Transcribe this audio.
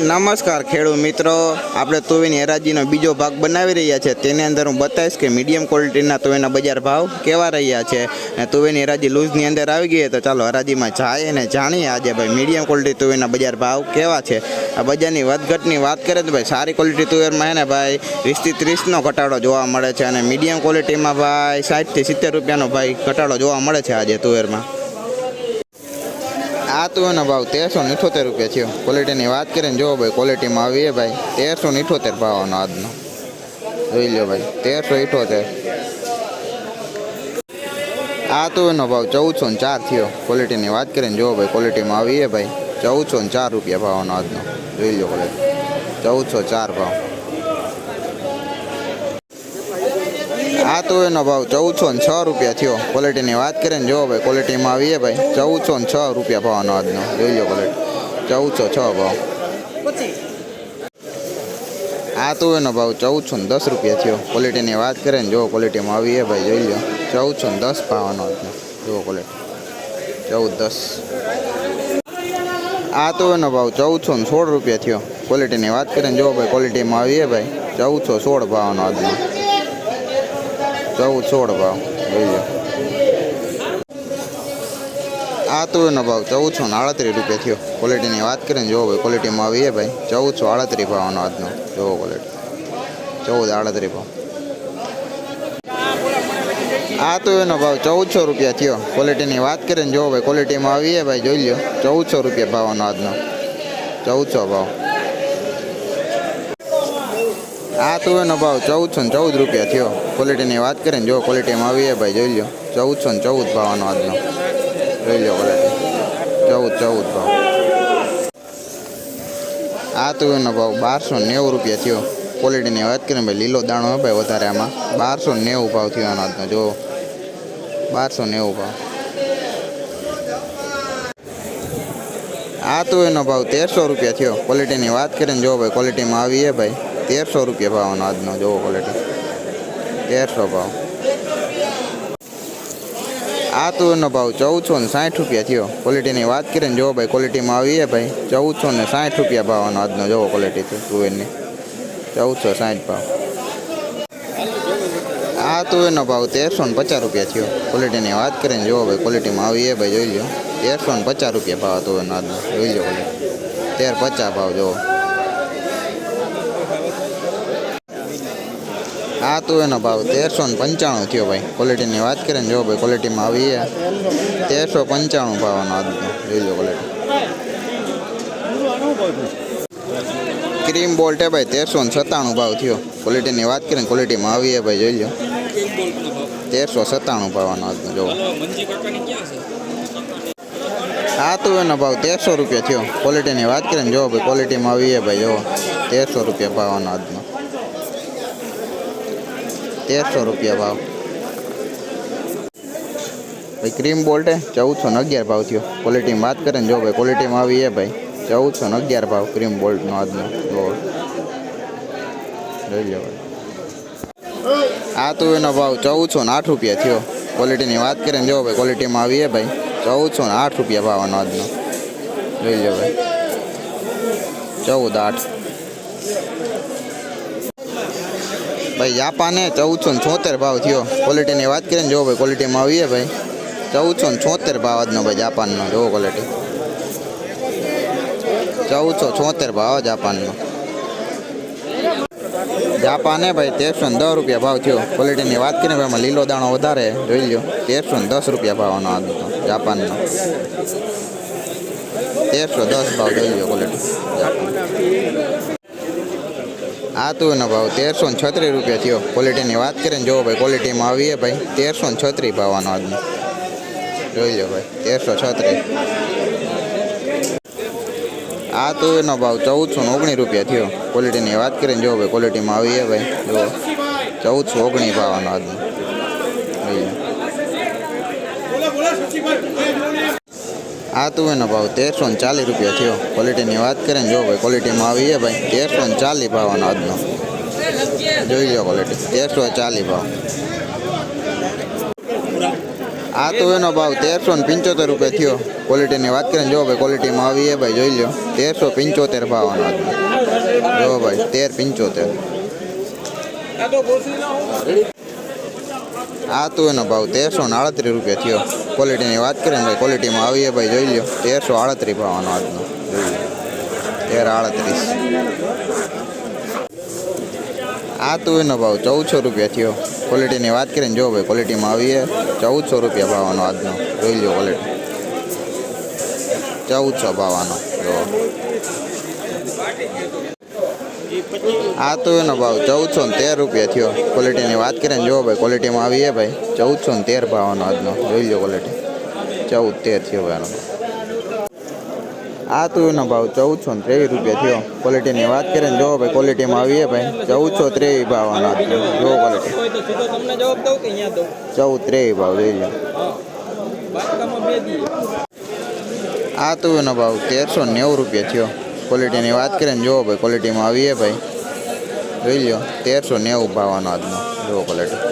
નમસ્કાર ખેડૂત મિત્રો. આપણે તુવેરની હરાજીનો બીજો ભાગ બનાવી રહ્યા છે. તેની અંદર હું બતાવીશ કે મીડિયમ ક્વોલિટીના તુવેરના બજાર ભાવ કેવા રહ્યા છે. અને તુવેરની હરાજી લૂઝની અંદર આવી ગઈ તો ચાલો હરાજીમાં જાય અને જાણીએ આજે ભાઈ મીડિયમ ક્વોલિટી તુવેરના બજાર ભાવ કેવા છે. આ બજારની વધઘટની વાત કરીએ તો ભાઈ સારી ક્વોલિટી તુવેરમાં છે ને ભાઈ વીસથી ત્રીસનો ઘટાડો જોવા મળે છે. અને મીડિયમ ક્વોલિટીમાં ભાઈ સાઠથી સિત્તેર રૂપિયાનો ભાઈ ઘટાડો જોવા મળે છે આજે તુવેરમાં. આ તો એનો ભાવ તેરસો ને રૂપિયા થયો. ક્વોલિટીની વાત કરીને જુઓ ભાઈ ક્વોલિટીમાં આવીએ ભાઈ. તેરસો ને ઇઠોતેર ભાવનો આજનો. જોઈ લો ભાઈ, તેરસો ઇઠોતેર. આ તો એનો ભાવ ચૌદસો ને ચાર થયો. ક્વોલિટીની વાત કરીને જુઓ ભાઈ ક્વોલિટીમાં આવીએ ભાઈ. ચૌદસો ને ચાર રૂપિયા ભાવનો આજનો. જોઈ લો ક્વોલિટી ચૌદસો ચાર ભાવ. આ તો એનો ભાવ ચૌદસો ને છ રૂપિયા થયો. ક્વોલિટીની વાત કરીએ ને જો ભાઈ ક્વોલિટીમાં આવીએ ભાઈ. ચૌદસો ને છ રૂપિયા ભાવનો આજનો. જોઈ લો ક્વોલિટી ચૌદસો છ ભાવ. આ તો એનો ભાવ ચૌદસો ને દસ રૂપિયા થયો. ક્વોલિટીની વાત કરીએ ને જો ક્વોલિટીમાં આવીએ ભાઈ જોઈ લો. ચૌદસો ને દસ ભાવનો આજનો. જુઓ ક્વોલિટી ચૌદ દસ. આ તો એનો ભાવ ચૌદસો ને સોળ રૂપિયા થયો. ક્વોલિટીની વાત કરીએ ને જો ભાઈ ક્વોલિટીમાં આવીએ ભાઈ. ચૌદસો સોળ ભાવનો આજનો. ચૌદ સોળ ભાવ જોઈ લો આ તો એનો ભાવ ચૌદસો ને આડત્રીસ રૂપિયા થયો. ક્વોલિટીની વાત કરીને જોવો ભાઈ ક્વોલિટીમાં આવીએ ભાઈ. ચૌદસો આડત્રીસ ભાવનો આજનો. જોવો ક્વોલિટી ચૌદ આડત્રીસ ભાવ. આ તો એનો ભાવ, ચૌદસો રૂપિયા થયો. ક્વોલિટીની વાત કરીને જોવો ભાઈ ક્વોલિટીમાં આવીએ ભાઈ, જોઈ લો ચૌદસો રૂપિયા ભાવનો આજનો. ચૌદસો ભાવ. આ તુવેરનો ભાવ ચૌદસો ને ચૌદ રૂપિયા થયો. ક્વોલિટીની વાત કરીને જો ક્વોલિટીમાં આવીએ ભાઈ, જોઈ લો ચૌદસો ને ચૌદ ભાવનો આજનો. જોઈ લો ક્વોલિટી ચૌદ ચૌદ ભાવ. આ તુવેરનો ભાવ બારસો નેવું રૂપિયા થયો. ક્વોલિટીની વાત કરીને ભાઈ, લીલો દાણો ભાઈ વધારે આમાં. બારસો નેવું ભાવ થયો આનો આજનો જો બારસો નેવું ભાવ. આ તુવેરનો ભાવ તેરસો રૂપિયા થયો. ક્વોલિટીની વાત કરીને જો ભાઈ ક્વોલિટીમાં આવીએ ભાઈ. તેરસો રૂપિયા ભાવનો આજનો જોવો ક્વોલિટી તેરસો ભાવ. આ તુરનો ભાવ ચૌદસો ને સાઠ રૂપિયા થયો. ક્વોલિટીની વાત કરીને જોવો ભાઈ ક્વોલિટીમાં આવીએ ભાઈ. ચૌદસો ને સાઠ રૂપિયા ભાવનો આજનો જોવો ક્વોલિટી તુવેરની ચૌદસો સાઠ ભાવ. આ તુવેરનો ભાવ તેરસો ને પચાસ રૂપિયા થયો. ક્વોલિટીની વાત કરીને જોવો ભાઈ ક્વોલિટીમાં આવીએ ભાઈ, જોઈ લો તેરસો ને પચાસ રૂપિયા ભાવ તુવેરનો આજનો. જોઈ લો ક્વોલિટી તેર પચાસ ભાવ જોવો. આ તો એનો ભાવ તેરસો ને પંચાણું થયો ભાઈ. ક્વોલિટીની વાત કરીએ ને જો ભાઈ ક્વોલિટીમાં આવીએ તેરસો પંચાણું ભાવનો આજનો જોઈ લો ક્વોલિટી ક્રીમ બોલ્ટ ભાઈ, તેરસો ને સત્તાણું ભાવ થયો. ક્વોલિટીની વાત કરીએ ને ક્વોલિટીમાં આવીએ ભાઈ, જોઈ લો. તેરસો સત્તાણું ભાવનો આજનો જોવો આ તો એનો ભાવ તેરસો રૂપિયા થયો. ક્વોલિટીની વાત કરીએ ને જો ભાઈ ક્વોલિટીમાં આવીએ ભાઈ, જો. તેરસો રૂપિયા ભાવનો આજનો તેરસો રૂપિયા ભાવ ભાઈ ક્રીમ બોલ્ટે ચૌદસો ને અગિયાર ભાવ થયો ક્વોલિટીમાં વાત કરે ને જો ભાઈ ક્વોલિટીમાં આવી એ ભાઈ ચૌદસો ને અગિયાર ભાવ ક્રીમ બોલ્ટનો આજનો જો જોઈ લો ભાઈ આ તો એનો ભાવ ચૌદસો ને આઠ રૂપિયા થયો ક્વોલિટીની વાત કરીએ ને જો ભાઈ ક્વોલિટીમાં આવી એ ભાઈ ચૌદસો ને આઠ રૂપિયા ભાવનો આજનો જોઈ લો ભાઈ ચૌદ આઠ ભાઈ, જાપાને ચૌદસો ને છોતેર ભાવ થયો. ક્વોલિટીની વાત કરીએ ને, જો ભાઈ ક્વોલિટીમાં આવીએ ભાઈ. ચૌદસો ને છોતેર ભાવ આજનો ભાઈ, જાપાનનો. જોવો ક્વોલિટી ચૌદસો છોતેર ભાવ જાપાનનો. જાપાને ભાઈ, તેરસો ને દસ રૂપિયા ભાવ થયો. ક્વોલિટીની વાત કરીને ભાઈ લીલો દાણો વધારે. જોઈ લ્યો. તેરસો ને દસ રૂપિયા ભાવનો આજનો જાપાનનો. તેરસો દસ ભાવ જોઈ લ્યો ક્વોલિટી આ તો એનો ભાવ તેરસો ને છત્રીસ રૂપિયા થયો. ક્વોલિટીની વાત કરીને જો ભાઈ ક્વોલિટીમાં આવીએ ભાઈ. તેરસો ને છત્રીસ ભાવવાનો આજનો. જોઈ લો ભાઈ, તેરસો છત્રીસ. આ તો એનો ભાવ ચૌદસો ને ઓગણીસ રૂપિયા થયો. ક્વોલિટીની વાત કરીને જો ભાઈ ક્વોલિટીમાં આવીએ ભાઈ. જો ચૌદસો ઓગણીસ ભાવવાનો આજનો. જોઈ લો આ તુવેરનો ભાવ તેરસો ને ચાલીસ રૂપિયા થયો. ક્વોલિટીની વાત કરીએ ને જો ભાઈ ક્વોલિટીમાં આવીએ ભાઈ, તેરસો ને ચાલીસ ભાવનો આજનો. જોઈ લો ક્વોલિટી તેરસો ચાલીસ ભાવ. આ તો એનો ભાવ તેરસો ને પંચોતેર રૂપિયા થયો. ક્વોલિટીની વાત કરીને જો ભાઈ ક્વોલિટીમાં આવી છે ભાઈ, જોઈ લો તેરસો પંચોતેર ભાવનો આજનો. જો ભાઈ, તેર પંચોતેર. આ તો એનો ભાવ તેરસો ને આડત્રીસ રૂપિયા થયો. ક્વોલિટીની વાત કરીએ ભાઈ ક્વોલિટીમાં આવીએ ભાઈ, જોઈ લો તેરસો આડત્રીસ ભાવવાનો આજનો. તેર આડત્રીસ. આ તો એનો ભાવ ચૌદસો રૂપિયા થયો. ક્વોલિટીની વાત કરીને જો ભાઈ ક્વોલિટીમાં આવીએ, ચૌદસો રૂપિયા ભાવવાનો આજનો. જોઈ લો ક્વોલિટી ચૌદસો ભાવનો જો. આ તો એનો ભાવ ચૌદસો ને તેર રૂપિયા થયો. ક્વોલિટીની વાત કરીએ જુઓ ભાઈ ક્વોલિટીમાં આવીએ ભાઈ. ચૌદસો ને તેર ભાવનો આજનો. જોઈ લો ક્વોલિટી ચૌદ તેર થયો ભાઈ એનો આ તો એનો ભાવ ચૌદસો ને ત્રેવીસ રૂપિયા થયો. ક્વોલિટીની વાત કરીએ ને જો ભાઈ ક્વોલિટીમાં આવીએ ભાઈ. ચૌદસો ત્રેવીસ ભાવનો આજનો. જો ક્વોલિટી ચૌદ ત્રેવીસ ભાવ, જોઈ લો. આ તો એનો ભાવ તેરસો નેવું રૂપિયા થયો. ક્વોલિટીની વાત કરીએ ને જુઓ ભાઈ ક્વોલિટીમાં આવીએ ભાઈ. જોઈ લો તેરસો નેવું ભાવવાનો આજનો. જુઓ ક્વોલિટી